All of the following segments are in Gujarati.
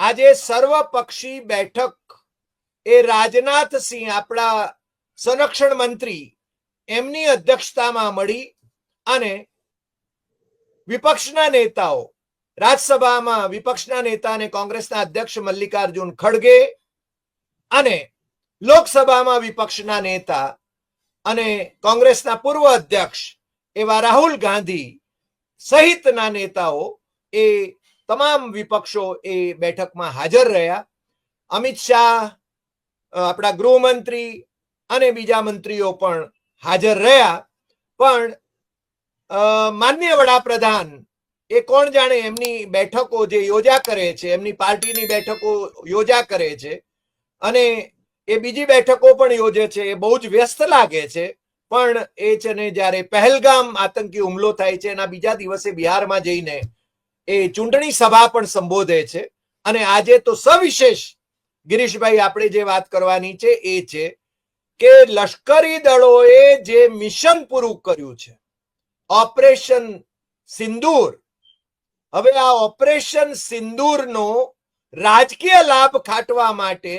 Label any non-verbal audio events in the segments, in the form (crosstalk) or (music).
આજે સર્વપક્ષી બેઠક એ રાજનાથસિંહ આપણા સંરક્ષણ મંત્રી એમની અધ્યક્ષતામાં મળી અને વિપક્ષના નેતાઓ, રાજ્યસભામાં વિપક્ષના નેતા અને કોંગ્રેસના અધ્યક્ષ મલ્લિકાર્જુન ખડગે અને લોકસભામાં વિપક્ષના નેતા અને કોંગ્રેસના પૂર્વ અધ્યક્ષ એવા રાહુલ ગાંધી સહિતના નેતાઓ એ તમામ વિપક્ષો એ બેઠકમાં હાજર રહ્યા. અમિત શાહ આપણા ગૃહમંત્રી અને બીજા મંત્રીઓ પણ હાજર રહ્યા. પણ અ, માનનીય વડાપ્રધાન એ કોણ જાણે એમની બેઠકો જે યોજા કરે છે એમની પાર્ટીની બેઠકો યોજા કરે છે અને એ બીજી બેઠકો પણ યોજે છે એ બહુ જ વ્યસ્ત લાગે છે. પણ એ છે ને જ્યારે પહેલગામ આતંકી હુમલો થાય છે એના બીજા દિવસે બિહારમાં જઈને એ ચૂંટણી સભા પણ સંબોધે છે. અને આજે તો સવિશેષ ગિરીશભાઈ આપણે જે વાત કરવાની છે એ છે કે લશ્કરી દળોએ જે મિશન પૂરું કર્યું છે, ઓપરેશન સિંદૂર, હવે આ ઓપરેશન સિંદૂરનો રાજકીય લાભ ખાટવા માટે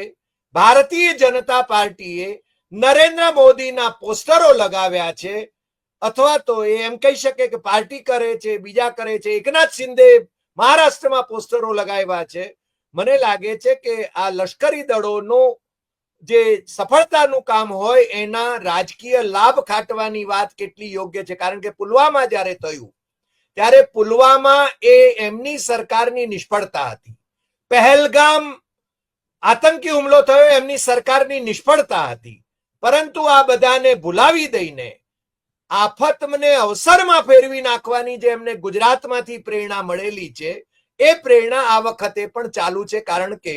ભારતીય જનતા પાર્ટીએ નરેન્દ્ર મોદીના પોસ્ટરો લગાવ્યા છે. અથવા તો એ એમ કહી શકે કે પાર્ટી કરે છે, બીજા કરે છે. એકનાથ શિંદે મહારાષ્ટ્રમાં પોસ્ટરો લગાવ્યા છે. મને લાગે છે કે આ લશ્કરી દળોનો જે સફળતાનું કામ હોય, એના રાજકીય લાભ ખાટવાની વાત કેટલી યોગ્ય છે? કારણ કે પુલવામા જ્યારે થયું, ત્યારે પુલવામા એ એમની સરકારની નિષ્ફળતા હતી. પહેલગામ આતંકી હુમલો થયો, એમની સરકારની નિષ્ફળતા હતી. પરંતુ આ બધાને ભૂલાવી દઈને આફતને અવસરમાં ફેરવી નાખવાની જે એમને ગુજરાતમાંથી પ્રેરણા મળેલી છે, એ પ્રેરણા આ વખતે પણ ચાલુ છે. કારણ કે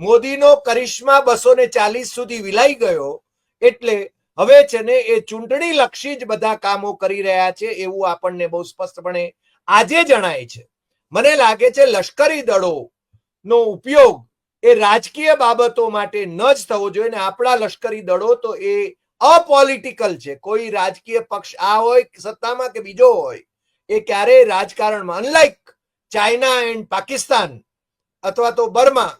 મોદીનો કરિશ્મા બસો ને ચાલીસ સુધી વિલાઈ ગયો એટલે હવે છે ને એ ચૂંટણી લક્ષી જ બધા કામો કરી રહ્યા છે એવું આપણને બહુ સ્પષ્ટપણે આજે જણાય છે. મને લાગે છે લશ્કરી દળો નો ઉપયોગ એ રાજકીય બાબતો માટે ન જ થવો જોઈએ ને આપણા લશ્કરી દળો તો એ અપોલિટિકલ છે. કોઈ રાજકીય પક્ષ આ હોય, સત્તામાં કે બીજો હોય, એ ક્યારેય રાજકારણમાં અનલાઈક ચાઇના એન્ડ પાકિસ્તાન અથવા તો બર્મા,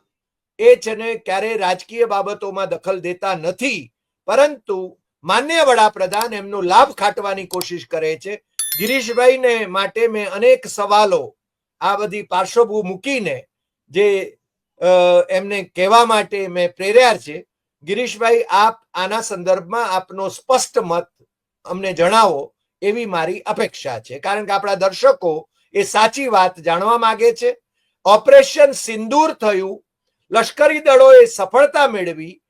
એ છે ને ક્યારેય રાજકીય બાબતોમાં દખલ દેતા નથી. પરંતુ માન્ય વડાપ્રધાન એમનો લાભ ખાટવાની કોશિશ કરે છે. ગિરીશભાઈને માટે મેં અનેક સવાલો આ બધી પાર્શ્વભૂ મૂકીને જે એમને કહેવા માટે મેં પ્રેર્યા છે. ગિરીશભાઈ, આપ આના સંદર્ભમાં આપનો સ્પષ્ટ મત અમને જણાવો એવી મારી અપેક્ષા છે. કારણ કે આપણા દર્શકો એ સાચી વાત જાણવા માંગે છે. ઓપરેશન સિંદૂર થયું. લશ્કરી દળોએ સફળતા મેળવી.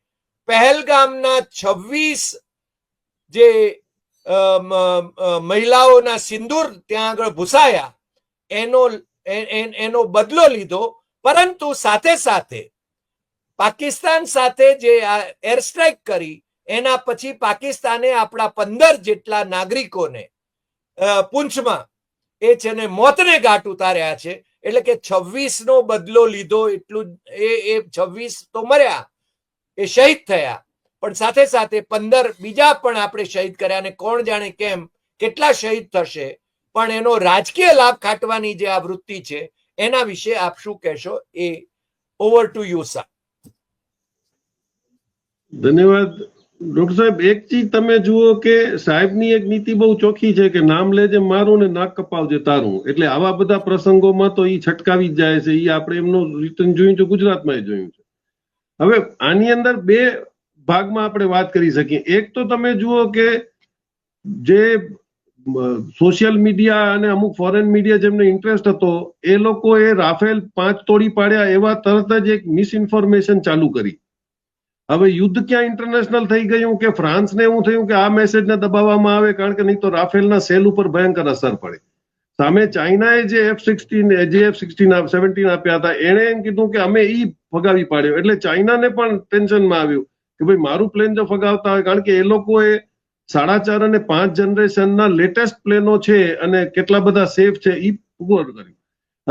પહેલગામના છવ્વીસ જે મહિલાઓના સિંદૂર ત્યાં આગળ ભૂસાયા. એનો એનો બદલો લીધો. પરંતુ સાથે સાથે પાકિસ્તાન સાથે જે આ એર સ્ટ્રાઇક કરી, એના પછી પાકિસ્તાને આપણા પંદર જેટલા નાગરિકોને પૂંછમાં એ છે ને મોતને ઘાટ ઉતાર્યા છે. એટલે કે છવ્વીસ નો બદલો લીધો એટલું એ એ છવ્વીસ તો મર્યા, એ શહીદ થયા. પણ સાથે સાથે પંદર બીજા પણ આપણે શહીદ કર્યા અને કોણ જાણે કેમ, કેટલા શહીદ થશે, પણ એનો રાજકીય લાભ ખાટવાની જે આ વૃત્તિ છે, એના વિશે આપ શું કહેશો એ ઓવર ટુ યુ સર ધન્યવાદ. ડોક્ટર સાહેબ એક ચીજ તમે જુઓ કે સાહેબની એક નીતિ બહુ ચોખ્ખી છે કે નામ લેજે, મારું ને નાક કપાવજે તારું. એટલે આવા બધા પ્રસંગોમાં તો એ છટકાવી જ જાય છે. એ આપણે એમનું રિટર્ન જોયું છે ગુજરાતમાં જોયું છે. હવે આની અંદર બે ભાગમાં આપણે વાત કરી શકીએ. એક તો તમે જુઓ કે જે સોશિયલ મીડિયા અને અમુક ફોરેન મીડિયા જેમને ઇન્ટરેસ્ટ હતો, એ લોકોએ રાફેલ પાંચ તોડી પાડ્યા એવા તરત જ એક મિસઇન્ફોર્મેશન ચાલુ કરી. હવે યુદ્ધ ક્યાં ઇન્ટરનેશનલ થઈ ગયું? કે ફ્રાન્સને એવું થયું કે આ મેસેજને દબાવવામાં આવે કારણ કે નહીં તો રાફેલના સેલ ઉપર ભયંકર અસર પડે. સામે ચાઇનાએ જે એફ સિક્સટીન જે એફ સિક્સટીન સેવન્ટીન આપ્યા હતા, એણે એમ કીધું કે અમે ઈ ફગાવી પાડ્યો. એટલે ચાઇનાને પણ ટેન્શનમાં આવ્યું કે ભાઈ, મારું પ્લેન જો ફગાવતા હોય, કારણ કે એ લોકોએ સાડા ચાર અને પાંચ જનરેશનના લેટેસ્ટ પ્લેનો છે અને કેટલા બધા સેફ છે એ પૂરો કર્યું.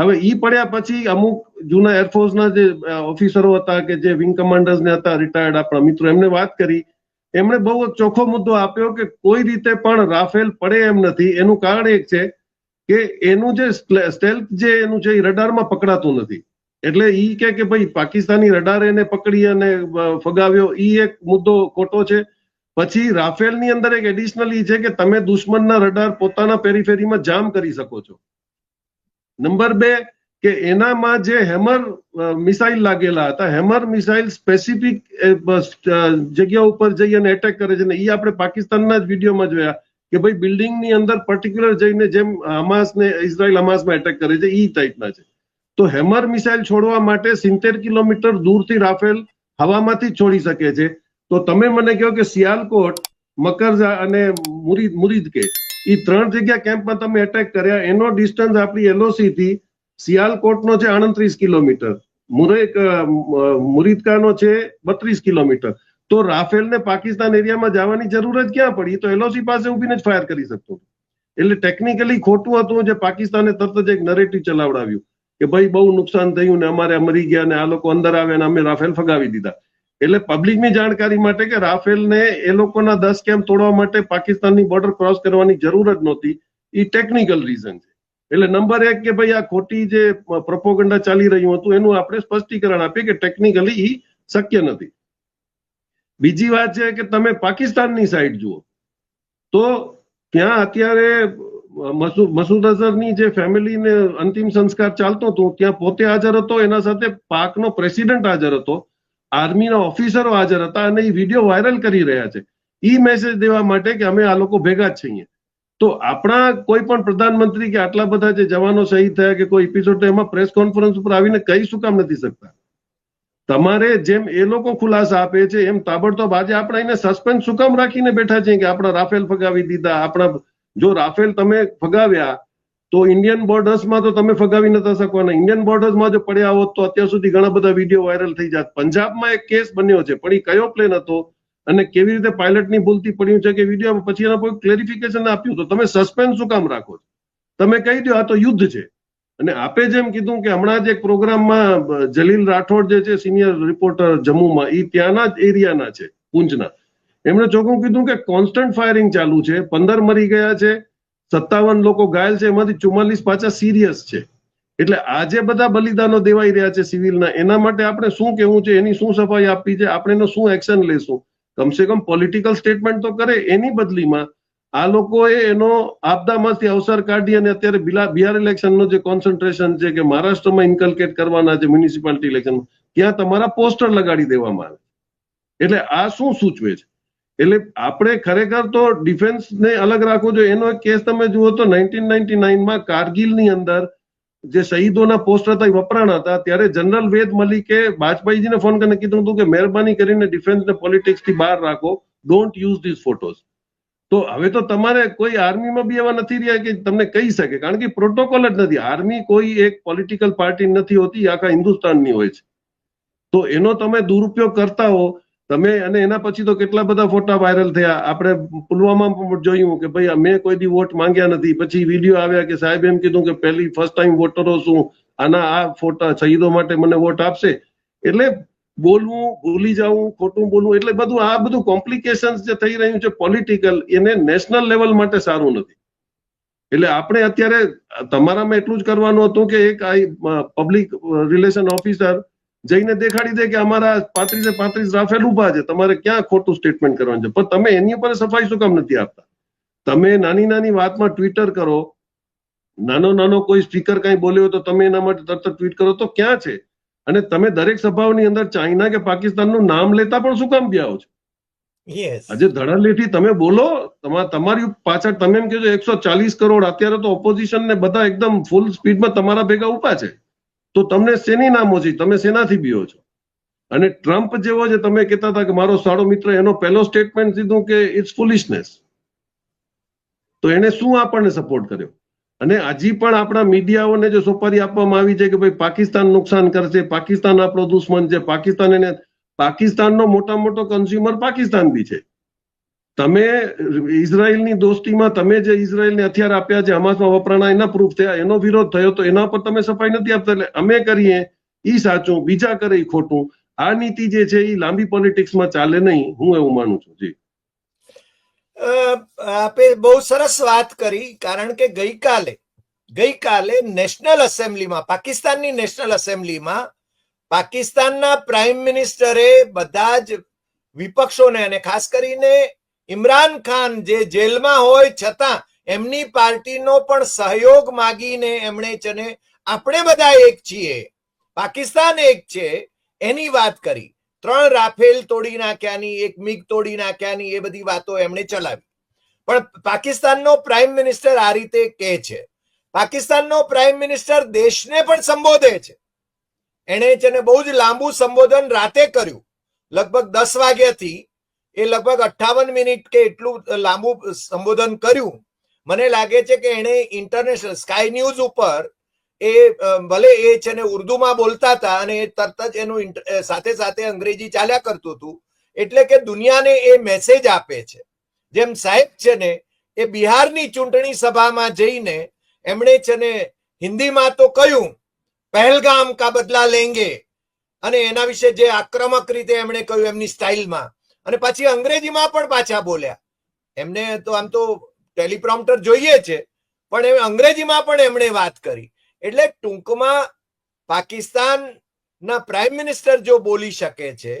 હવે ઈ પડ્યા પછી અમુક જૂના એરફોર્સના જે ઓફિસરો હતા કે જે વિંગ કમાન્ડર્સ ને હતા રિટાયર્ડ આપણા મિત્રો, એમને વાત કરી. એમણે બહુ ચોખ્ખો મુદ્દો આપ્યો કે કોઈ રીતે પણ રાફેલ પડે એમ નથી. એનું કારણ એક છે કે એનું જે સ્ટેલ્થ જે એનું છે એ રડારમાં પકડાતું નથી. એટલે ઈ કે કે ભાઈ પાકિસ્તાની રડાર એને પકડી અને ફગાવ્યો, ઈ એક મુદ્દો ખોટો છે. પછી રાફેલની અંદર એક એડિશનલ ઈ છે કે તમે દુશ્મનના રડાર પોતાના પેરીફેરીમાં જામ કરી શકો છો. નંબર બે, કે એનામાં જે હેમર મિસાઇલ લાગેલા હતા, હેમર મિસાઇલ સ્પેસિફિક જગ્યા ઉપર જઈ અને એટેક કરે છે. ને એ આપણે પાકિસ્તાનના જ વિડીયોમાં જોયા કે ભાઈ બિલ્ડિંગની અંદર પર્ટિક્યુલર જઈને જેમ હમાસ ને ઇઝરાયલ હમાસમાં એટેક કરે છે એ ટાઈપના છે. તો હેમર મિસાઇલ છોડવા માટે સિત્તેર કિલોમીટર દૂરથી રાફેલ હવામાંથી છોડી શકે છે. તો તમે મને કહો કે સિયાલકોટ મકરજા અને મુરીદ મુરીદકે એ ત્રણ જગ્યા કેમ્પમાં તમે એટેક કર્યા. એનો ડિસ્ટન્સ આપણી એલઓસી થી સિયાલકોટનો છે આડત્રીસ કિલોમીટર. મુરેક મુરીદકાનો છે બત્રીસ કિલોમીટર. તો રાફેલને પાકિસ્તાન એરિયામાં જવાની જરૂર જ ક્યાં પડી? તો એલઓસી પાસે ઉભીને જ ફાયર કરી શકતો એટલે ટેકનિકલી ખોટું હતું જે પાકિસ્તાને તરત જ એક નરેટિવ ચલાવડાવ્યું કે ભાઈ બહુ નુકસાન થયું ને અમારે મરી ગયા ને આ લોકો અંદર આવ્યા ને અમે રાફેલ ફગાવી દીધા. એટલે પબ્લિકની જાણકારી માટે કે રાફેલને એ લોકોના દસ કેમ્પ તોડવા માટે પાકિસ્તાનની બોર્ડર ક્રોસ કરવાની જરૂર જ નહોતી. એ ટેકનિકલ રીઝન છે. એટલે નંબર એક કે ભાઈ આ ખોટી જે પ્રપોગંડા ચાલી રહ્યું હતું, એનું આપણે સ્પષ્ટીકરણ આપીએ કે ટેકનિકલી એ શક્ય નથી. બીજી વાત છે કે તમે પાકિસ્તાનની સાઈડ જુઓ. તો ત્યાં અત્યારે મસૂદ અઝહરની જે ફેમિલીને અંતિમ સંસ્કાર ચાલતો હતો, ત્યાં પોતે હાજર હતો, એના સાથે પાકનો પ્રેસિડેન્ટ હાજર હતો. આર્મીના ઓફિસરો હાજર હતા અને એ વીડિયો વાયરલ કરી રહ્યા છે. ઈ મેસેજ દેવા માટે કે અમે આ લોકો ભેગા જ છીએ. તો આપણા કોઈ પણ પ્રધાનમંત્રી કે આટલા બધા જે જવાનો શહીદ થયા કે કોઈ એપિસોડ એમાં પ્રેસ કોન્ફરન્સ ઉપર આવીને કહી શું કામ નથી શકતા. તમારે જેમ એ લોકો ખુલાસા આપે છે, એમ તાબડતોબ આજે આપણે એને સસ્પેન્સ શું કામ રાખીને બેઠા છીએ કે આપણા રાફેલ ફગાવી દીધા, આપણા જો રાફેલ તમે ફગાવ્યા તો ઇન્ડિયન બોર્ડર્સમાં તો તમે ફગાવી નતા શકવાના. ઇન્ડિયન બોર્ડર્સમાં જો પડ્યા હોત તો અત્યાર સુધી ઘણા બધા વીડિયો વાયરલ થઈ જાત. પંજાબમાં એક કેસ બન્યો છે, પણ એ કયો પ્લેન હતો અને કેવી રીતે પાયલટની ભૂલથી પડ્યું છે કે વીડિયો પછી એના કોઈ ક્લેરિફિકેશન આપ્યું. તો તમે સસ્પેન્સ શું કામ રાખો છો? તમે કહી દો, આ તો યુદ્ધ છે. અને આપે જેમ કીધું કે હમણાં જ એક પ્રોગ્રામમાં જલીલ રાઠોડ જે છે સિનિયર રિપોર્ટર જમ્મુમાં એ ત્યાંના જ એરિયાના છે, પૂંજના. એમણે ચોખ્ખું કીધું કે કોન્સ્ટન્ટ ફાયરિંગ ચાલુ છે, પંદર મરી ગયા છે સત્તાવન લોકો ઘાયલ છે, એમાંથી ચુમ્માલીસ પાછા સિરિયસ છે. એટલે આજે બધા બલિદાનો દેવાઈ રહ્યા છે સિવિલના. એના માટે આપણે શું કહેવું છે, એની શું સફાઈ આપવી છે, આપણે એનો શું એક્શન લેશું? કમસે કમ પોલિટિકલ સ્ટેટમેન્ટ તો કરે એની બદલીમાં આ લોકોએ એનો આપદામાંથી અવસર કાઢી અને અત્યારે બિહાર ઇલેક્શનનો જે કોન્સન્ટ્રેશન છે કે મહારાષ્ટ્રમાં ઇન્કલ્કેટ કરવાના છે મ્યુનિસિપાલિટી ઇલેક્શન ત્યાં તમારા પોસ્ટર લગાડી દેવામાં આવે. એટલે આ શું સૂચવે છે? એટલે આપણે ખરેખર તો ડિફેન્સને અલગ રાખવું જોઈએ. એનો કેસ તમે જુઓ તો નાઇન્ટીન નાઇન્ટી નાઇનમાં કારગિલની અંદર જે શહીદોના પોસ્ટર હતા એ વપરાણ હતા. ત્યારે જનરલ વેદ મલિકે વાજપેયીજીને ફોન કરીને કીધું હતું કે, મહેરબાની કરીને ડિફેન્સ ને પોલિટિક્સથી બહાર રાખો. ડોન્ટ યુઝ ધીસ ફોટોઝ તો હવે તો તમારે કોઈ આર્મીમાં બી એવા નથી રહ્યા કે તમને કહી શકે. કારણ કે પ્રોટોકોલ જ નથી. આર્મી કોઈ એક પોલિટિકલ પાર્ટી નથી હોતી આખા હિન્દુસ્તાનની હોય છે. તો એનો તમે દુરુપયોગ કરતા હો. તમે અને એના પછી તો કેટલા બધા ફોટા વાયરલ થયા. આપણે પુલવામા પણ જોયું કે ભાઈ મેં કોઈ દી વોટ માંગ્યા નથી. પછી વીડિયો આવ્યા કે સાહેબ એમ કીધું કે પહેલી ફર્સ્ટ ટાઈમ વોટરો શું આના આ ફોટા શહીદો માટે મને વોટ આપશે. એટલે બોલવું, ભૂલી જવું, ખોટું બોલવું એટલે બધું આ બધું કોમ્પ્લિકેશન જે થઈ રહ્યું છે પોલિટિકલ એને નેશનલ લેવલ માટે સારું નથી. એટલે આપણે અત્યારે, તમારામાં એટલું જ કરવાનું હતું કે એક પબ્લિક રિલેશન ઓફિસર જઈને દેખાડી દે કે અમારા પાંત્રીસે પાંત્રીસ રાફેલ ઊભા છે. તમારે ક્યાં ખોટું સ્ટેટમેન્ટ કરવાનું છે? પણ તમે એની ઉપર સફાઈ શું કામ નથી આપતા? તમે નાની નાની વાતમાં ટ્વિટર કરો નાનો નાનો કોઈ સ્પીકર કઈ બોલ્યો તો તમે એના માટે તરત ટ્વીટ કરો તો ક્યાં છે? અને તમે દરેક સભાઓની અંદર ચાઇના કે પાકિસ્તાનનું નામ લેતા પણ શું કામ ગયા છો? આજે ધડાલેથી તમે બોલો તમા- તમારી પાછળ તમે એમ કહેજો એકસો ચાલીસ કરોડ અત્યારે તો ઓપોઝિશન ને બધા એકદમ ફૂલ સ્પીડમાં તમારા ભેગા ઊભા છે. તો તમને શેની નામો છે? તમે શેનાથી બીઓ છો? અને ટ્રમ્પ જેવો જે તમે કહેતા હતા કે મારો સારો મિત્ર, એનો પહેલો સ્ટેટમેન્ટ દીધું કે ઇટ્સ ફુલિશનેસ તો એને શું આપણને સપોર્ટ કર્યો? અને હજી પણ આપણા મીડિયાઓને જે સોપારી આપવામાં આવી છે કે ભાઈ પાકિસ્તાન નુકસાન કરશે, પાકિસ્તાન આપણો દુશ્મન છે, પાકિસ્તાન એને, પાકિસ્તાનનો મોટા મોટો કન્ઝ્યુમર પાકિસ્તાન બી છે. તમે ઇઝરાયલની દોસ્તીમાં તમે જે ઇઝરાયલને હથિયાર આપ્યા છે, હમાસમાં વપરાણા એના પ્રૂફ થયા, એનો વિરોધ થયો તો એના પર તમે સફાઈ નથી આપતા. એટલે અમે કરીએ એ સાચું, બીજા કરે એ ખોટું. આ નીતિ જે છે એ લાંબી પોલિટિક્સમાં ચાલે નહીં, હું એવું માનું છું. જી. આપે બહુ સરસ વાત કરી, કારણ કે ગઈકાલે ગઈકાલે નેશનલ એસેમ્બલીમાં પાકિસ્તાનની નેશનલ એસેમ્બલીમાં પાકિસ્તાનના પ્રાઇમ મિનિસ્ટરે બધા જ વિપક્ષોને અને ખાસ કરીને ઇમરાન ખાન જે જેલમાં હોય છતાં એમની પાર્ટીનો પણ સહયોગ માગીને એમણે છે આપણે બધા એક છીએ. પાકિસ્તાન એક છે, એની વાત કરી. ત્રણ રાફેલ તોડી નાખ્યાની, એક મિગ તોડી નાખ્યાની, એ બધી વાતો એમણે ચલાવી. પણ પાકિસ્તાનનો પ્રાઇમ મિનિસ્ટર આ રીતે કહે છે, પાકિસ્તાનનો પ્રાઇમ મિનિસ્ટર દેશને પણ સંબોધે છે. એણે છે ને બહુ જ લાંબુ સંબોધન રાતે કર્યું. લગભગ દસ વાગ્યાથી એ લગભગ અઠ્ઠાવન મિનિટ કે એટલું લાંબુ સંબોધન કર્યું. મને લાગે છે કે એણે ઇન્ટરનેશનલ સ્કાય ન્યૂઝ ઉપર એ ભલે એ છે ને ઉર્દુમાં બોલતા હતા અને એ તરત જ એનું સાથે સાથે અંગ્રેજી ચાલ્યા કરતું હતું, એટલે કે દુનિયાને એ મેસેજ આપે છે. જેમ સાહેબ છે ને, એ બિહારની ચૂંટણી સભામાં જઈને એમણે છે ને હિન્દીમાં તો કહ્યું, પહેલગામ કા બદલા લેંગે. અને એના વિશે જે આક્રમક રીતે એમણે કહ્યું એમની સ્ટાઇલમાં અને પછી અંગ્રેજીમાં પણ પાછા બોલ્યા. એમને તો આમ તો ટેલિપ્રોમ્પ્ટર જોઈએ છે, પણ એ અંગ્રેજીમાં પણ એમણે વાત કરી. એટલે ટૂંકમાં પાકિસ્તાનના પ્રાઇમ મિનિસ્ટર જો બોલી શકે છે,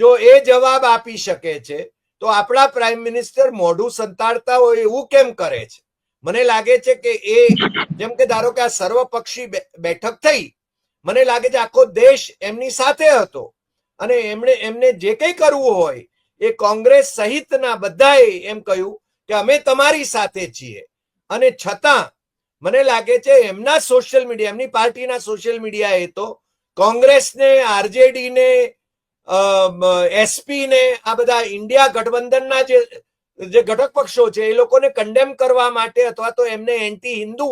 જો એ જવાબ આપી શકે છે, તો આપણા પ્રાઇમ મિનિસ્ટર મોઢું સંતાડતા હોય એવું કેમ કરે છે? મને લાગે છે કે એ જેમ કે ધારો કે આ સર્વપક્ષી બેઠક થઈ, મને લાગે છે આખો દેશ એમની સાથે હતો. અને એમણે, એમને જે કંઈ કરવું હોય એ કોંગ્રેસ સહિતના બધાએ એમ કહ્યું કે અમે તમારી સાથે છીએ. અને છતાં મને લાગે છે એમના સોશિયલ મીડિયા, એમની પાર્ટીના સોશિયલ મીડિયાએ તો કોંગ્રેસને આરજેડી ને એસપી ને આ બધા ઇન્ડિયા ગઠબંધનના જે જે ઘટક પક્ષો છે એ લોકોને કન્ડેમ કરવા માટે અથવા તો એમને એન્ટી હિન્દુ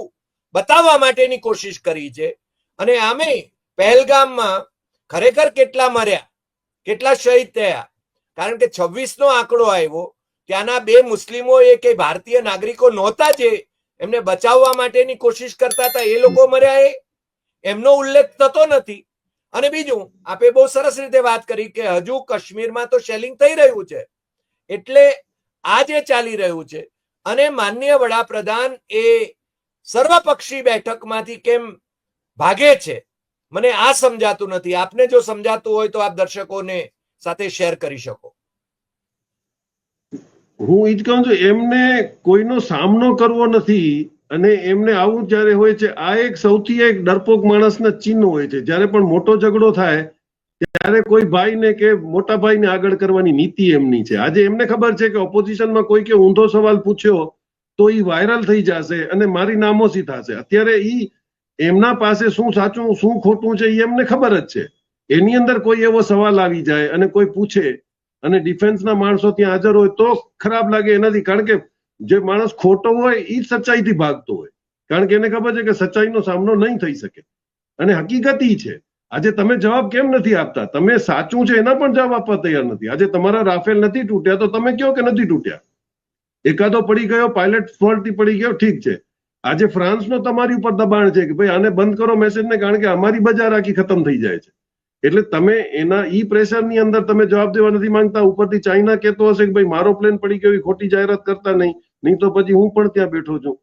બતાવવા માટેની કોશિશ કરી છે. અને આમે પહેલગામમાં ખરેખર કેટલા મર્યા, કેટલા શહીદ થયા કારણ કે છવ્વીસ નો આંકડો આવ્યો, ત્યાંના બે મુસ્લિમો એ કે ભારતીય નાગરિકો નહોતા જે એમને બચાવવા માટેની કોશિશ કરતા હતા, એ લોકો મર્યા એ. એમનો ઉલ્લેખ થતો નથી. અને બીજું, આપે બહુ સરસ રીતે વાત કરી કે હજુ કાશ્મીરમાં તો શેલિંગ થઈ રહ્યું છે. એટલે આ જે ચાલી રહ્યું છે, અને માનનીય વડાપ્રધાન એ સર્વપક્ષી બેઠકમાંથી કેમ ભાગે છે, મને આ સમજાતું નથી. આપને જો સમજાતું હોય તો આપ દર્શકોને સાથે શેર કરી શકો. હું ઈજ કહું છું, એમને કોઈનો સામનો કરવો નથી અને એમને આવું જ્યારે હોય છે, આ એક સૌથી એક ડરપોક માણસના ચિહ્ન હોય છે. જ્યારે પણ મોટો ઝઘડો થાય, ત્યારે કોઈ ભાઈને કે મોટા ભાઈને આગળ કરવાની નીતિ એમની છે. આજે એમને ખબર છે કે ઓપોઝિશનમાં કોઈ કે ઊંધો સવાલ પૂછ્યો, તો એ વાયરલ થઈ જશે અને મારી નામોસી થશે. અત્યારે એ એમના પાસે શું સાચું, શું ખોટું છે એ એમને ખબર જ છે. એની અંદર કોઈ એવો સવાલ આવી જાય અને કોઈ પૂછે અને ડિફેન્સના માણસો ત્યાં હાજર હોય તો ખરાબ લાગે એનાથી. કારણ કે જે માણસ ખોટો હોય એ સચ્ચાઈથી ભાગતો હોય. કારણ કે એને ખબર છે કે સચ્ચાઈનો સામનો નહીં થઈ શકે. અને હકીકત એ છે, આજે તમે જવાબ કેમ નથી આપતા? તમે સાચું છે એના પણ જવાબ આપવા તૈયાર નથી. આજે તમારા રાફેલ નથી તૂટ્યા તો તમે કહો કે નથી તૂટ્યા? એકાદો પડી ગયો, પાયલટ ફોલ્ટથી પડી ગયો, ઠીક છે. આજે ફ્રાન્સનો તમારી ઉપર દબાણ છે કે ભાઈ આને બંધ કરો મેસેજને કારણ કે અમારી બજાર આખી ખતમ થઈ જાય છે. એટલે તમે એના ઈ પ્રેશરની અંદર તમે જવાબ દેવા નથી માંગતા. ઉપરથી ચાઇના કહેતો હશે કે ભાઈ, મારો પ્લેન પડી ગયો ખોટી જાહેરાત કરતા નહીં. નહીં તો પછી હું પણ ત્યાં બેઠો છું.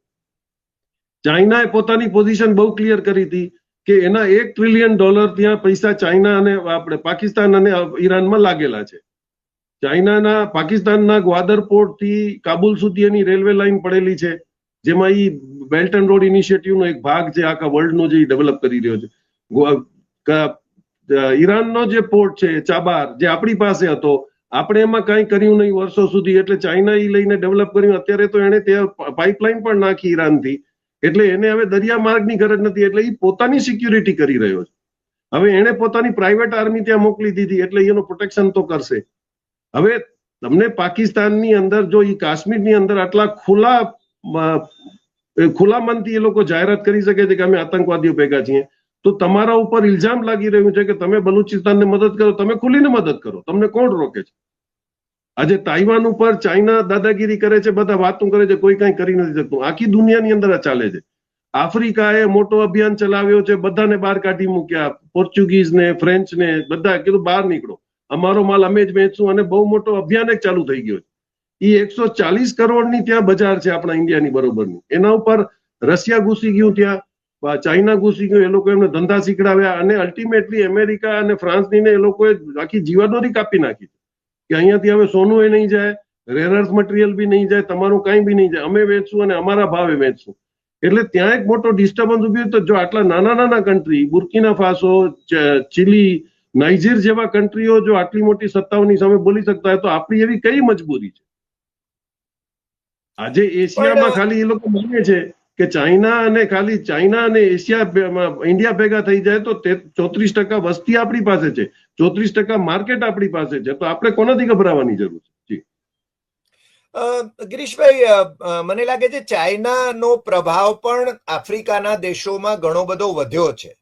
ચાઇનાએ પોતાની પોઝિશન બહુ ક્લિયર કરી હતી કે એના એક ટ્રિલિયન ડોલર ત્યાં પૈસા ચાઇના અને આપણે પાકિસ્તાન અને ઈરાનમાં લાગેલા છે. ચાઇનાના, પાકિસ્તાનના ગ્વાદર પોર્ટથી કાબુલ સુધી એની રેલવે લાઇન પડેલી છે, જેમાં ઈ બેલ્ટ એન્ડ રોડ ઇનિશિયેટિવનો એક ભાગ છે, આખા વર્લ્ડનો જે ડેવલપ કરી રહ્યો છે. ઈરાનનો જે પોર્ટ છે, ચાબાર, જે આપણી પાસે હતો, આપણે એમાં કઈ કર્યું નહીં વર્ષો સુધી. એટલે ચાઇના ઈ લઈને ડેવલપ કર્યું. અત્યારે તો એને ત્યાં પાઇપલાઇન પણ નાખી ઈરાનથી. એટલે એને હવે દરિયા માર્ગની ગરજ નથી. એટલે એ પોતાની સિક્યુરિટી કરી રહ્યો છે. હવે એને પોતાની પ્રાઇવેટ આર્મી ત્યાં મોકલી દીધી. એટલે એનું પ્રોટેક્શન તો કરશે. હવે તમને પાકિસ્તાનની અંદર જો એ કાશ્મીરની અંદર આટલા ખુલ્લા ખુલ્લા મનથી એ લોકો જાહેરાત કરી શકે છે કે અમે આતંકવાદીઓ ભેગા છીએ. તો તમારા ઉપર ઇલ્ઝામ લાગી રહ્યું છે કે તમે બલુચિસ્તાનને મદદ કરો, તમે ખુલીને મદદ કરો. તમને કોણ રોકે છે? આજે તાઇવાન ઉપર ચાઇના દાદાગીરી કરે છે, બધા વાતો કરે છે, કોઈ કઈ કરી નથી શકતું. આખી દુનિયાની અંદર આ ચાલે છે. આફ્રિકાએ મોટો અભિયાન ચલાવ્યો છે, બધાને બહાર કાઢી મૂક્યા. પોર્ચુગીઝ ને ફ્રેન્ચ ને બધા કીધું, બહાર નીકળો. અમારો માલ અમે જ વેચશું અને બહુ મોટો અભિયાન એક ચાલુ થઈ ગયો છે. એ એકસો ચાલીસ કરોડની ત્યાં બજાર છે આપણા ઇન્ડિયાની બરોબરની. એના ઉપર રશિયા ઘૂસી ગયું ત્યાં. ચાઇના ઘૂસી ગયું એ લોકો એમને ધંધા શીખડાવ્યા અને અલ્ટિમેટલી અમેરિકા અને ફ્રાન્સની ને એ લોકોએ આખી જીવાદોરી કાપી નાખી કે અહીંયાથી હવે સોનું એ નહીં જાય રેર અર્થ મટીરિયલ બી નહીં જાય તમારું કાંઈ બી નહીં જાય. અમે વેચશું અને અમારા ભાવે વેચશું. એટલે ત્યાં એક મોટો ડિસ્ટર્બન્સ ઊભી તો જો આટલા નાના નાના કન્ટ્રી બુર્કીના ફાસો ચીલી નાઇજીર જેવા કન્ટ્રીઓ જો આટલી મોટી સત્તાઓની સામે બોલી શકતા હોય તો આપણી એવી કઈ મજબૂરી છે? આજે એશિયામાં ખાલી એ લોકો માને છે કે ચાઇના અને ખાલી ચાઇના અને એશિયા ઇન્ડિયા ભેગા થઈ જાય તો ચોત્રીસ ટકા વસ્તી આપણી પાસે છે. ચોત્રીસ ટકા માર્કેટ આપણી પાસે છે. તો આપણે કોનાથી ગભરાવાની જરૂર છે? ગિરીશભાઈ મને લાગે છે ચાઇનાનો પ્રભાવ પણ આફ્રિકાના દેશોમાં ઘણો બધો વધ્યો છે.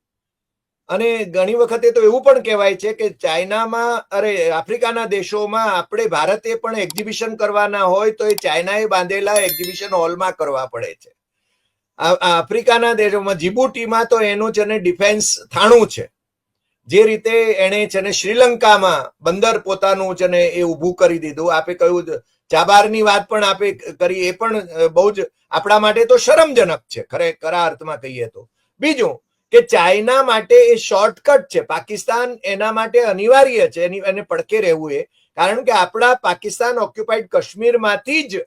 અને ઘણી વખતે તો એવું પણ કહેવાય છે કે ચાઇનામાં, અરે, આફ્રિકાના દેશોમાં આપણે ભારતે પણ એક્ઝિબિશન કરવાના હોય તો એ ચાઇનાએ બાંધેલા એક્ઝિબિશન હોલમાં કરવા પડે છે. આફ્રિકાના દેશોમાં જીબુટીમાં તો એનું છે ને ડિફેન્સ થાણું છે. જે રીતે એણે છે ને શ્રીલંકામાં બંદર પોતાનું છે ને એ ઊભું કરી દીધું. આપે કહ્યું ચાબારની વાત પણ આપે કરી. એ પણ બહુ જ આપણા માટે તો શરમજનક છે. ખરે, ખરા અર્થમાં કહીએ તો. બીજું કે ચાઇના માટે એ શોર્ટકટ છે. પાકિસ્તાન એના માટે અનિવાર્ય છે. એની, એને પડકે રહેવું એ. કારણ કે આપણા પાકિસ્તાન ઓક્યુપાઈડ કાશ્મીરમાંથી જ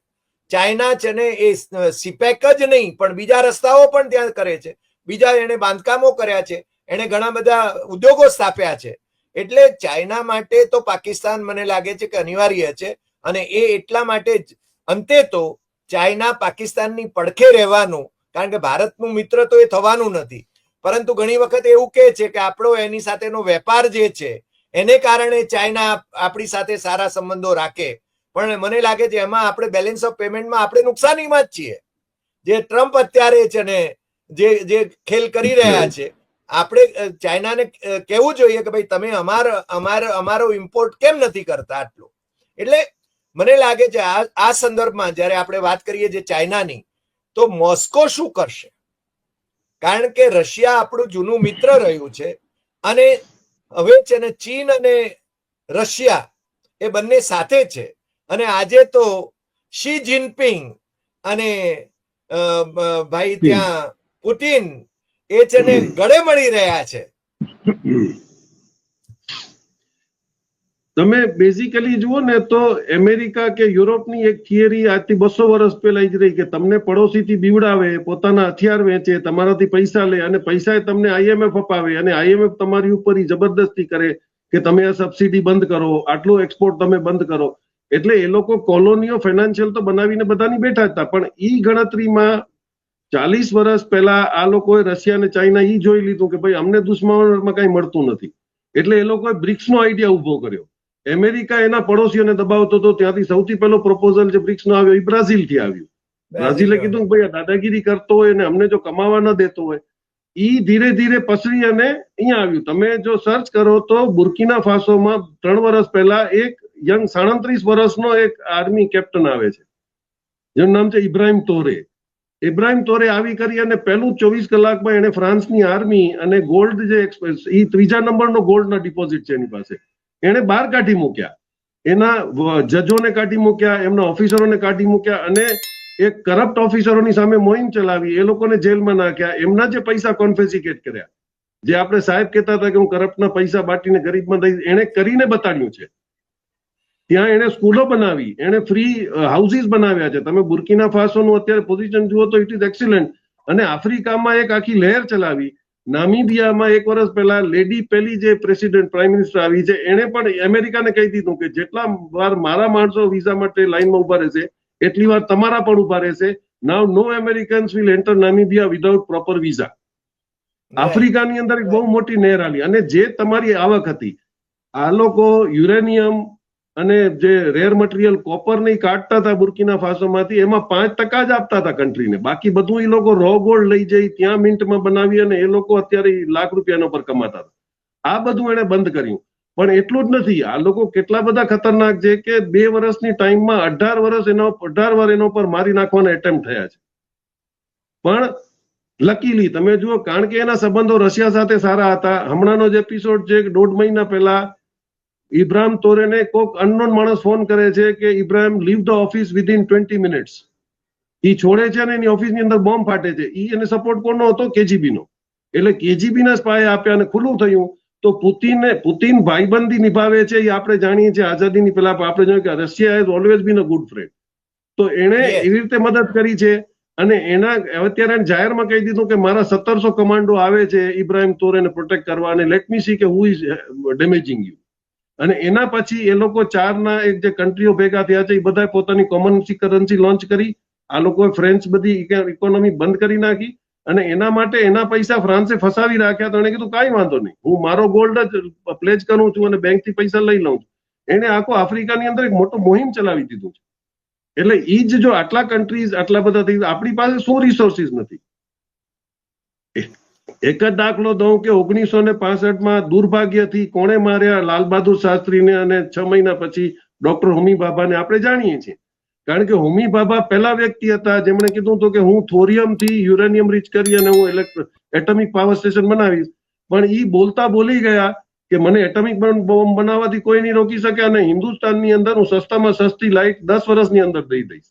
ચાઇના છે ને એ સિપેક જ નહીં, પણ બીજા રસ્તાઓ પણ ત્યાં કરે છે. બીજા એને બાંધકામો કર્યા છે. એને ઘણા બધા ઉદ્યોગો સ્થાપ્યા છે. એટલે ચાઇના માટે તો પાકિસ્તાન મને લાગે છે કે અનિવાર્ય છે અને એ એટલા માટે જ, અંતે તો ચાઇના પાકિસ્તાનની પડખે રહેવાનું, કારણ કે ભારતનું મિત્ર તો એ થવાનું નથી. પરંતુ ઘણી વખત એવું કહે છે કે આપણો એની સાથેનો વેપાર જે છે, એને કારણે ચાઇના આપણી સાથે સારા સંબંધો રાખે. પણ મને લાગે છે એમાં આપણે બેલેન્સ ઓફ પેમેન્ટમાં આપણે નુકસાનીમાં જ છીએ. જે ટ્રમ્પ અત્યારે છે ને, જે જે ખેલ કરી રહ્યા છે, આપણે ચાઇનાને કહેવું જોઈએ કે ભાઈ તમે અમાર અમાર, અમારો ઇમ્પોર્ટ કેમ નથી કરતા આટલો? એટલે મને લાગે છે આ આ સંદર્ભમાં જ્યારે આપણે વાત કરીએ છીએ ચાઇનાની, તો મોસ્કો શું કરશે? કારણ કે રશિયા આપણું જૂનું મિત્ર રહ્યું છે અને હવે છે ને ચીન અને રશિયા એ બંને સાથે છે. અને આજે તો શી જિનપિંગ અને ભાઈ ત્યાં પુતિન એ છે ને ગળે મળી રહ્યા છે. તમે બેઝિકલી જુઓ ને તો અમેરિકા કે યુરોપની એક થિયરી આજથી બસો વર્ષ પહેલા જ રહી કે તમને પડોશીથી બીવડાવે પોતાના હથિયાર વેચે તમારાથી પૈસા લે અને પૈસા એ તમને આઈએમએફ અપાવે અને આઈએમએફ તમારી ઉપર ઈ જબરદસ્તી કરે કે તમે આ સબસિડી બંધ કરો આટલું એક્સપોર્ટ તમે બંધ કરો. એટલે એ લોકો કોલોનીઓ ફાઇનાન્શિયલ તો બનાવીને બધાની બેઠા હતા. પણ ઈ ગણતરીમાં ચાલીસ વર્ષ પહેલા આ લોકોએ રશિયા અને ચાઇના ઈ જોઈ લીધું કે ભાઈ અમને દુશ્મનોમાં કઈ મળતું નથી. એટલે એ લોકોએ બ્રિક્સનો આઈડિયા ઊભો કર્યો. અમેરિકા એના પડોશીઓને દબાવતો હતો ત્યાંથી સૌથી પહેલો પ્રપોઝલ જે બ્રિક્સનો આવ્યો એ બ્રાઝિલથી આવ્યું. બ્રાઝિલે કીધું કે ભાઈ આ દાદાગીરી કરતો હોય અને અમને જો કમાવા ન દેતો હોય ઈ ધીરે ધીરે પસરી અને અહીંયા આવ્યું. તમે જો સર્ચ કરો તો બુર્કીના ફાસોમાં ત્રણ વર્ષ પહેલા એક યંગ સાડત્રીસ વર્ષનો એક આર્મી કેપ્ટન આવે છે. જેનું નામ છે ઇબ્રાહિમ તોરે. ઇબ્રાહિમ તોરે આવી કરી અને પહેલું ચોવીસ કલાકમાં એને ફ્રાન્સની આર્મી અને ગોલ્ડ જે એ ત્રીજા નંબરનો ગોલ્ડનો ડિપોઝિટ છે એની પાસે. એને બહાર કાઢી મૂક્યા. એના જજોને કાઢી મૂક્યા, એમના ઓફિસરોને કાઢી મૂક્યા અને એક કરપ્ટ ઓફિસરોની સામે મોહિમ ચલાવી, એ લોકોને જેલમાં નાખ્યા, એમના જે પૈસા કોન્ફેસિકેટ કર્યા. જે આપણે સાહેબ કહેતા હતા કે હું કરપ્ટના પૈસા બાટીને ગરીબમાં દઈશ એને કરીને બતાડ્યું છે. ત્યાં એણે સ્કૂલો બનાવી, એણે ફ્રી હાઉસીસ બનાવ્યા છે. તમે બુર્કીના ફાસોનું અત્યારે પોઝિશન જુઓ તો ઇટ ઇઝ એક્સિલન્ટ અને આફ્રિકામાં એક આખી લહેર ચલાવી. નામીબિયામાં એક વર્ષ પહેલા લેડી પેલી જે પ્રેસિડેન્ટ, પ્રાઇમ મિનિસ્ટર આવી છે, એણે પણ અમેરિકાને કહી દીધું કે જેટલા વાર મારા માણસો વિઝા માટે લાઈનમાં ઊભા રહેશે એટલી વાર તમારા પણ ઊભા રહેશે. Now no Americans will enter Namibia without proper visa આફ્રિકાની અંદર એક બહુ મોટી નહેર આવી. અને જે તમારી આવક હતી આ લોકો યુરેનિયમ અને જે રેર મટીરિયલ કોપર નહીં કાઢતા હતા બુર્કીના ફાસોમાંથી એમાં પાંચ ટકા જ આપતા હતા કન્ટ્રીને બાકી બધું એ લોકો રો ગોલ્ડ લઈ જઈ ત્યાં મિન્ટમાં બનાવી અને એ લોકો અત્યારે લાખ રૂપિયાનો પર કમાતા હતા. આ બધું એને બંધ કર્યું. પણ એટલું જ નથી. આ લોકો કેટલા બધા ખતરનાક છે કે બે વર્ષની ટાઈમમાં અઢાર વર્ષ એનો, અઢાર વાર એનો પર મારી નાખવાના એટેમ્પ થયા છે. પણ લકીલી તમે જુઓ, કારણ કે એના સંબંધો રશિયા સાથે સારા હતા. હમણાંનો જ એપિસોડ છે દોઢ મહિના પહેલા ઇબ્રાહિમ તોરેને કોક અનનોન માણસ ફોન કરે છે કે, Ibrahim leave the office within twenty minutes એ છોડે છે અને એની ઓફિસની અંદર બોમ્બ ફાટે છે. ઈ એને સપોર્ટ કોનો હતો? કેજીબી નો એટલે કેજીબી ના સ્પાય આપ્યા અને ખુલ્લું થયું. તો પુતિને પુતિન ભાઈબંધી નિભાવે છે એ આપણે જાણીએ છીએ આઝાદીની પહેલા આપણે જોયું કે Russia has always been a good friend તો એણે એવી રીતે મદદ કરી છે અને એના અત્યારે જાહેરમાં કહી દીધું કે મારા સત્તરસો કમાન્ડો આવે છે ઇબ્રાહિમ તોરેને પ્રોટેક્ટ કરવા અને લેટ મી સી કે હુ ઇઝ ડેમેજિંગ યુ અને એના પછી એ લોકો ચારના એક જે કન્ટ્રીઓ ભેગા થયા છે એ બધા પોતાની કોમન કરન્સી લોન્ચ કરી. આ લોકોએ ફ્રેન્ચ બધી ઇકોનોમી બંધ કરી નાખી. અને એના માટે એના પૈસા ફ્રાન્સે ફસાવી રાખ્યા તો એને કીધું, કાંઈ વાંધો નહીં. હું મારો ગોલ્ડ જ પ્લેજ કરું છું અને બેંકથી પૈસા લઈ લઉં છું. એને આખો આફ્રિકાની અંદર એક મોટો મોહિમ ચલાવી દીધું છે. એટલે ઈ જ જો આટલા કન્ટ્રીઝ આટલા બધા થઈ આપણી પાસે શું રિસોર્સિસ નથી? એક જ દાખલો દઉં કે ઓગણીસો ને માં દુર્ભાગ્યથી કોણે માર્યા લાલ બહાદુર શાસ્ત્રીને અને છ મહિના પછી ડોક્ટર હોમી બાબાને આપણે જાણીએ છીએ. કારણ કે હોમી ભાભા પહેલા વ્યક્તિ હતા જેમણે કીધું હતું કે હું થોરિયમથી યુરેનિયમ રીચ કરી અને હું એટમિક પાવર સ્ટેશન બનાવીશ. પણ ઈ બોલતા બોલી ગયા કે મને એટમિક બોમ્બ બનાવવાથી કોઈ નહીં રોકી શકે અને હિન્દુસ્તાનની અંદર હું સસ્તામાં સસ્તી લાઇટ દસ વર્ષની અંદર દઈ દઈશ.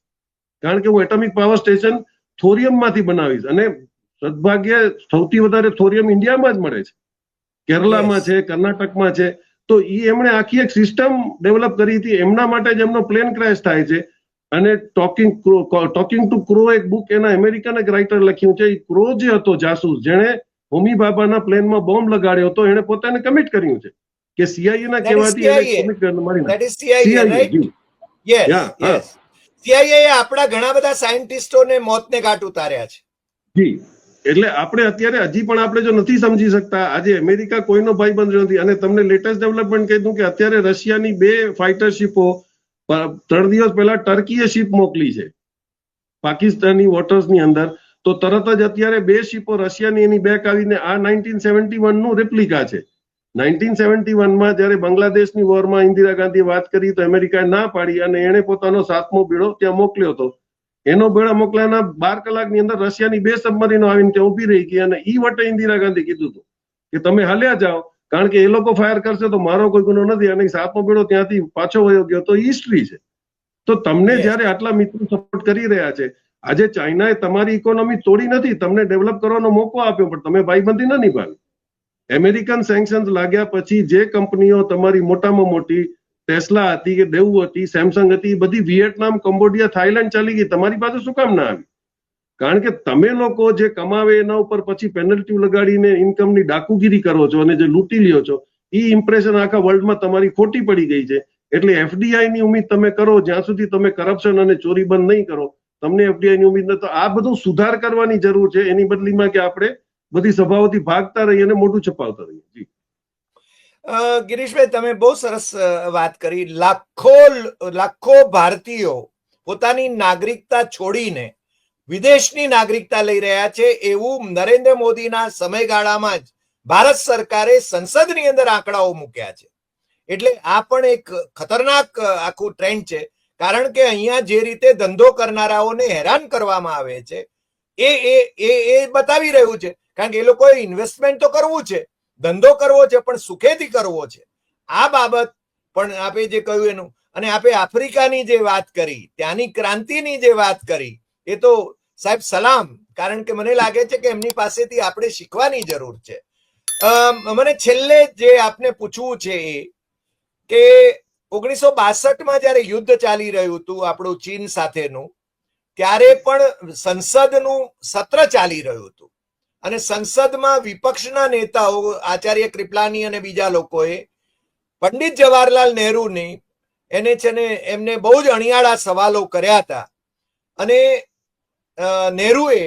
કારણ કે હું એટમિક પાવર સ્ટેશન થોરિયમમાંથી બનાવીશ અને સદભાગ્ય સૌથી વધારે થોરિયમ ઇન્ડિયામાં જ મળે છે. કેરલામાં છે કર્ણાટકમાં છે. તો એ એમણે આખી એક સિસ્ટમ ડેવલપ કરી હતી. એમના માટે જ એમનો પ્લેન ક્રેશ થાય છે. અને ટોકિંગ ટોકિંગ ટુ ક્રો એક બુક એના અમેરિકન એક રાઇટર લખ્યું છે એ ક્રો જે હતો જાસૂસ જેણે હોમી બાબાના પ્લેનમાં બોમ્બ લગાડ્યો હતો એને પોતાને કમિટ કર્યું છે કે સીઆઈએ ના કહેવાથી. એને commit કરીને મારી That નાખ્યો. is CIA, CIA, right? G. Yes, Yeah, હા. yes. CIA એ આપણા ઘણા બધા સાયન્ટિસ્ટોને મોતને ઘાટ ઉતાર્યા છે જી એટલે આપણે અત્યારે હજી પણ આપણે જો નથી સમજી શકતા આજે અમેરિકા કોઈનો ભાઈબંધ નથી અને તમને લેટેસ્ટ ડેવલપમેન્ટ કહી દઉં કે અત્યારે રશિયાની બે ફાઇટર શિપો ત્રણ દિવસ પહેલા ટર્કીએ શિપ મોકલી છે. પાકિસ્તાની વોટર્સની અંદર. તો તરત જ અત્યારે બે શિપો રશિયાની એની બેક આવીને આ નાઇન્ટીન સેવન્ટી વનનું રેપ્લિકા છે. નાઇન્ટીન સેવન્ટી વનમાં જ્યારે બાંગ્લાદેશની વોરમાં ઇન્દિરા ગાંધીએ વાત કરી તો અમેરિકાએ ના પાડી અને એણે પોતાનો સાતમો બેડો ત્યાં મોકલ્યો હતો. એનો બેડા મોકલાના બાર કલાકની અંદર રશિયાની બે સબમરીનો આવીને ત્યાં ઊભી રહી ગઈ અને ઈ વટે ઇન્દિરા ગાંધી કીધું હતું કે તમે હાલ્યા જાઓ કારણ કે એ લોકો ફાયર કરશે તો મારો કોઈ ગુનો નથી અને સાતમો બેડો ત્યાંથી પાછો વયો ગયો તો હિસ્ટ્રી છે. તો તમને જ્યારે આટલા મિત્રો સપોર્ટ કરી રહ્યા છે આજે ચાઇનાએ તમારી ઇકોનોમી તોડી નથી તમને ડેવલપ કરવાનો મોકો આપ્યો પણ તમે ભાઈબંધી ન નિભાવી. અમેરિકન સેન્કશન્સ લાગ્યા પછી જે કંપનીઓ તમારી મોટામાં મોટી ટેસ્લા હતી કે દેવું હતી સેમસંગ હતી બધી વિયેટનામ કંબોડિયા થાઈલેન્ડ ચાલી ગઈ તમારી પાસે શું કામ ના આવી કારણ કે તમે લોકો જે કમાવે એના ઉપર પછી પેનલ્ટી લગાડીને ઇન્કમની ડાકુગીરી કરો છો અને જે લૂંટી લ્યો છો એ ઇમ્પ્રેશન આખા વર્લ્ડમાં તમારી ખોટી પડી ગઈ છે. એટલે એફડીઆઈ ની ઉમ્મીદ તમે કરો, જ્યાં સુધી તમે કરપ્શન અને ચોરી બંધ નહીં કરો, તમને એફડીઆઈ ની ઉમ્મીદ ન તો આ બધું સુધાર કરવાની જરૂર છે, એની બદલીમાં કે આપણે બધી સભાઓથી ભાગતા રહીએ અને મોટું છપાવતા રહીએ. જી. ગિરીશભાઈ, તમે બહુ સરસ વાત કરી. લાખો લાખો ભારતીયો પોતાની નાગરિકતા છોડીને વિદેશની નાગરિકતા લઈ રહ્યા છે એવું નરેન્દ્ર મોદીના સમયગાળામાં જ ભારત સરકારે સંસદની અંદર આંકડાઓ મૂક્યા છે. એટલે આ પણ એક ખતરનાક આખું ટ્રેન્ડ છે. કારણ કે અહીંયા જે રીતે ધંધો કરનારાઓને હેરાન કરવામાં આવે છે, એ એ એ એ બતાવી રહ્યું છે. કારણ કે એ લોકોએ ઇન્વેસ્ટમેન્ટ તો કરવું છે, ધંધો કરવો છે, પણ સુખેથી કરવો છે. આ બાબત પણ આપે જે કહ્યું એનું, અને આપે આફ્રિકાની જે વાત કરી, ત્યાંની ક્રાંતિની જે વાત કરી, એ તો સાહેબ, સલામ. કારણ કે મને લાગે છે કે એમની પાસેથી આપણે શીખવાની જરૂર છે. મને છેલ્લે જે આપને પૂછવું છે એ કે ઓગણીસો બાસઠમાં જ્યારે યુદ્ધ ચાલી રહ્યું હતું આપણું ચીન સાથેનું, ત્યારે પણ સંસદનું સત્ર ચાલી રહ્યું હતું. અને સંસદમાં વિપક્ષના નેતાઓ, આચાર્ય કૃપલાની અને બીજા લોકોએ, પંડિત જવાહરલાલ નહેરુની, એને છે ને એમને બહુ જ અણિયાળા સવાલો કર્યા હતા. અને નહેરુએ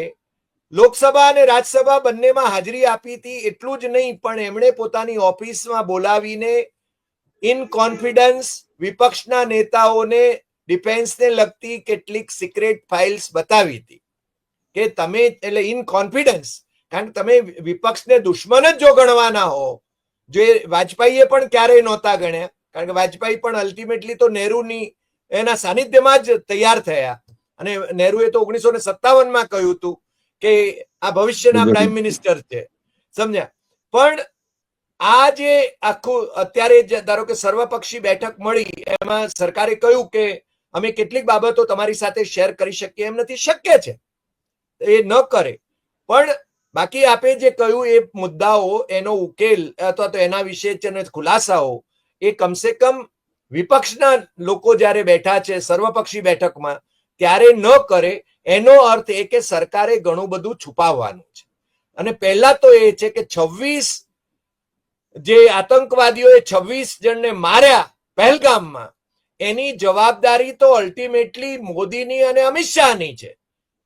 લોકસભા અને રાજ્યસભા બંનેમાં હાજરી આપી હતી એટલું જ નહીં, પણ એમણે પોતાની ઓફિસમાં બોલાવીને ઇન કોન્ફિડન્સ વિપક્ષના નેતાઓને ડિફેન્સને લગતી કેટલીક સિક્રેટ ફાઇલ્સ બતાવી હતી. કે તમે એટલે ઇન કોન્ફિડન્સ કારણ કે તમે વિપક્ષને દુશ્મન જ જો ગણવાના હો. જે વાજપેયીએ પણ ક્યારેય નહોતા ગણ્યા, કારણ કે વાજપેયી પણ અલ્ટિમેટલી તો નહેરુની એના સાનિધ્યમાં જ તૈયાર થયા. અને નહેરુએ તો ઓગણીસો ને સત્તાવનમાં કહ્યું હતું કે આ ભવિષ્યના પ્રાઇમ મિનિસ્ટર છે. સમજ્યા? પણ આ જે આખું અત્યારે ધારો કે સર્વપક્ષી બેઠક મળી એમાં સરકારે કહ્યું કે અમે કેટલીક બાબતો તમારી સાથે શેર કરી શકીએ એમ નથી. શક્ય છે. એ ન કરે. પણ બાકી આપે જે કહ્યું એ મુદ્દાઓ એનો ઉકેલ અથવા તો એના વિશે ખુલાસાઓ એ કમસે કમ વિપક્ષના લોકો જ્યારે બેઠા છે સર્વપક્ષી બેઠકમાં ત્યારે ન કરે, એનો અર્થ એ કે સરકારે ઘણું બધું છુપાવવાનું છે. અને પહેલા તો એ છે કે છવ્વીસ જે આતંકવાદીઓએ છવ્વીસ જણને માર્યા પહેલગામમાં, એની જવાબદારી તો અલ્ટિમેટલી મોદીની અને અમિત શાહની છે.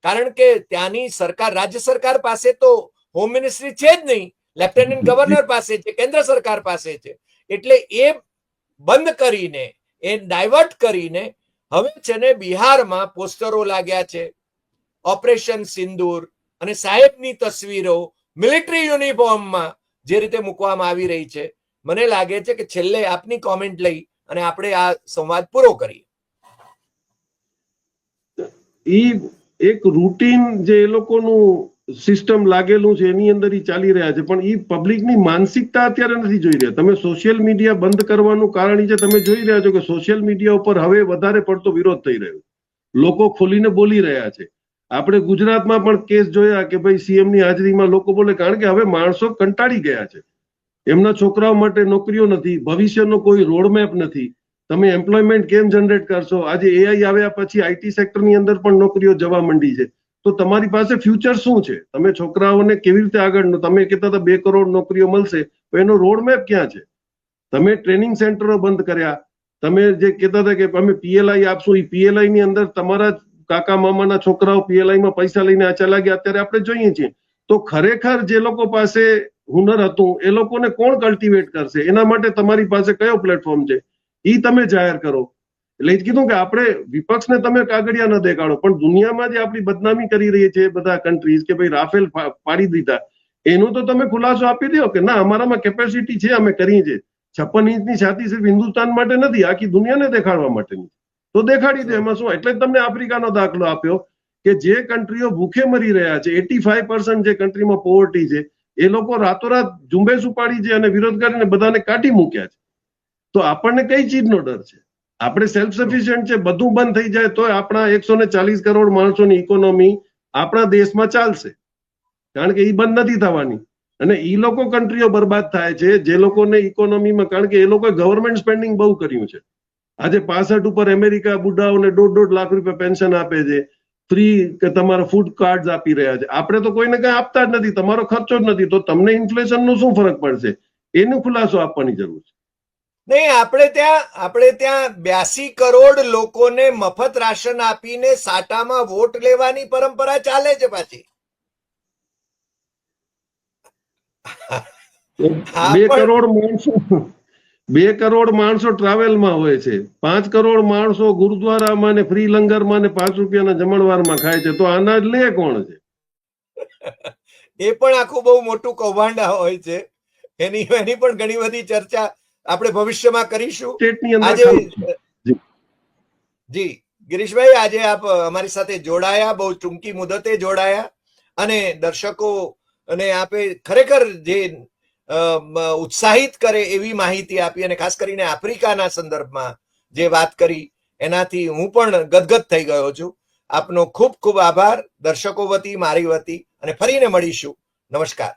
કારણ કે ત્યાંની સરકાર, રાજ્ય સરકાર પાસે તો હોમ મિનિસ્ટ્રી છે જ નહીં લેફ્ટનન્ટ ગવર્નર પાસે છે, કેન્દ્ર સરકાર પાસે છે. એટલે એ બંધ કરીને, એ ડાયવર્ટ કરીને હવે છે ને બિહારમાં પોસ્ટરો લાગ્યા છે. ઓપરેશન સિંદૂર અને સાહેબની તસવીરો મિલિટરી યુનિફોર્મમાં જે રીતે મૂકવામાં આવી રહી છે. મને લાગે છે કે છેલ્લે આપની કોમેન્ટ લઈ અને આપણે આ સંવાદ પૂરો કરીએ. એ એક રૂટીન જે એ લોકોનું સિસ્ટમ લાગેલું છે, એની અંદર ઈ ચાલી રહ્યા છે, પણ ઈ પબ્લિકની માનસિકતા અત્યારે નથી જોઈ રહ્યા. તમે સોશિયલ મીડિયા બંધ કરવાનું કારણ એ છે, તમે જોઈ રહ્યા છો કે સોશિયલ મીડિયા ઉપર હવે વધારે પડતો વિરોધ થઈ રહ્યો. લોકો ખોલીને બોલી રહ્યા છે. આપણે ગુજરાતમાં પણ કેસ જોયા કે ભાઈ સીએમની હાજરીમાં લોકો બોલે કારણ કે હવે માણસો કંટાળી ગયા છે. એમના છોકરાઓ માટે નોકરીઓ નથી, ભવિષ્યનો કોઈ રોડમેપ નથી. તમે એમ્પ્લોયમેન્ટ કેમ જનરેટ કરશો? આજે એઆઈ આવ્યા પછી આઈટી સેક્ટરની અંદર પણ નોકરીઓ જવા માંડી છે. તો તમારી પાસે ફ્યુચર શું છે? તમે છોકરાઓને કેવી રીતે આગળ તમે કહેતા હતા બે કરોડ નોકરીઓ મળશે, તો એનો રોડમેપ ક્યાં છે? તમે ટ્રેનિંગ સેન્ટરો બંધ કર્યા. તમે જે કહેતા હતા કે અમે પીએલઆઈ આપશું એ પીએલઆઈ ની અંદર તમારા કાકા મામાના છોકરાઓ પીએલઆઈ માં પૈસા લઈને આચા લાગ્યા, અત્યારે આપણે જોઈએ છીએ. તો ખરેખર જે લોકો પાસે હુનર હતું, એ લોકોને કોણ કલ્ટિવેટ કરશે? એના માટે તમારી પાસે કયો પ્લેટફોર્મ છે? ઈ તમે જાહેર કરો. એટલે કીધું કે આપણે વિપક્ષને તમે કાગળિયા ન દેખાડો, પણ દુનિયામાં જે આપણી બદનામી કરી રહી છે બધા કન્ટ્રીઝ કે ભાઈ રાફેલ પાડી દીધા, એનું તો તમે ખુલાસો આપી દો કે ના, અમારામાં કેપેસિટી છે, અમે કરીએ છીએ. છપ્પન ઇંચની છાતી સિર્ફ હિન્દુસ્તાન માટે નથી, આખી દુનિયાને દેખાડવા માટેની તો દેખાડી દે એમાં શું, એટલે જ તમને આફ્રિકાનો દાખલો આપ્યો કે જે કન્ટ્રીઓ ભૂખે મરી રહ્યા છે એટી ફાઈવ જે કન્ટ્રીમાં પોવર્ટી છે, એ લોકો રાતોરાત ઝુંબેશ ઉપાડી છે અને વિરોધ કરીને બધાને કાઢી મૂક્યા છે. તો આપણને કઈ ચીજનો ડર છે? આપણે સેલ્ફ સફિશિયન્ટ છે બધું બંધ થઈ જાય તો આપણા એકસો ને ચાલીસ કરોડ માણસોની ઇકોનોમી આપણા દેશમાં ચાલશે. કારણ કે એ બંધ નથી થવાની. અને એ લોકો કન્ટ્રીઓ બરબાદ થાય છે જે લોકોને ઇકોનોમીમાં કારણ કે એ લોકોએ ગવર્મેન્ટ સ્પેન્ડિંગ બહુ કર્યું છે. આજે પાસઠ ઉપર અમેરિકા બુઢાઓને દોઢ દોઢ લાખ રૂપિયા પેન્શન આપે છે. ફ્રી કે તમારા ફૂડ કાર્ડ આપી રહ્યા છે. આપણે તો કોઈને કઈ આપતા જ નથી તમારો ખર્ચો જ નથી. તો તમને ઇન્ફ્લેશન નો શું ફરક પડશે? એનો ખુલાસો આપવાની જરૂર છે. નહીં આપણે ત્યાં આપણે ત્યાં બ્યાસી કરોડ લોકોને મફત રાશન આપીને સાટામાં વોટ લેવાની પરંપરા ચાલે છે પાછી. બે કરોડ માણસો બે કરોડ માણસો ટ્રાવેલમાં હોય છે. પાંચ કરોડ માણસો ગુરુદ્વારામાં ને ફ્રી લંગરમાં ને પાંચ રૂપિયાના જમણવારમાં ખાય છે. તો અનાજ લે કોણ છે? (laughs) એ પણ આખું બહુ મોટું કૌભાંડા હોય છે. એની એની પણ ઘણી બધી ચર્ચા આપણે ભવિષ્યમાં કરીશું. આજે જી. ગિરીશભાઈ આજે આપ અમારી સાથે જોડાયા બહુ ટૂંકી મુદતે જોડાયા. અને દર્શકો અને આપે ખરેખર જે ઉત્સાહિત કરે એવી માહિતી આપી અને ખાસ કરીને આફ્રિકાના સંદર્ભમાં જે વાત કરી એનાથી હું પણ ગદગદ થઈ ગયો છું. આપનો ખૂબ ખૂબ આભાર. દર્શકો વતી મારી વતી. અને ફરીને મળીશું. નમસ્કાર.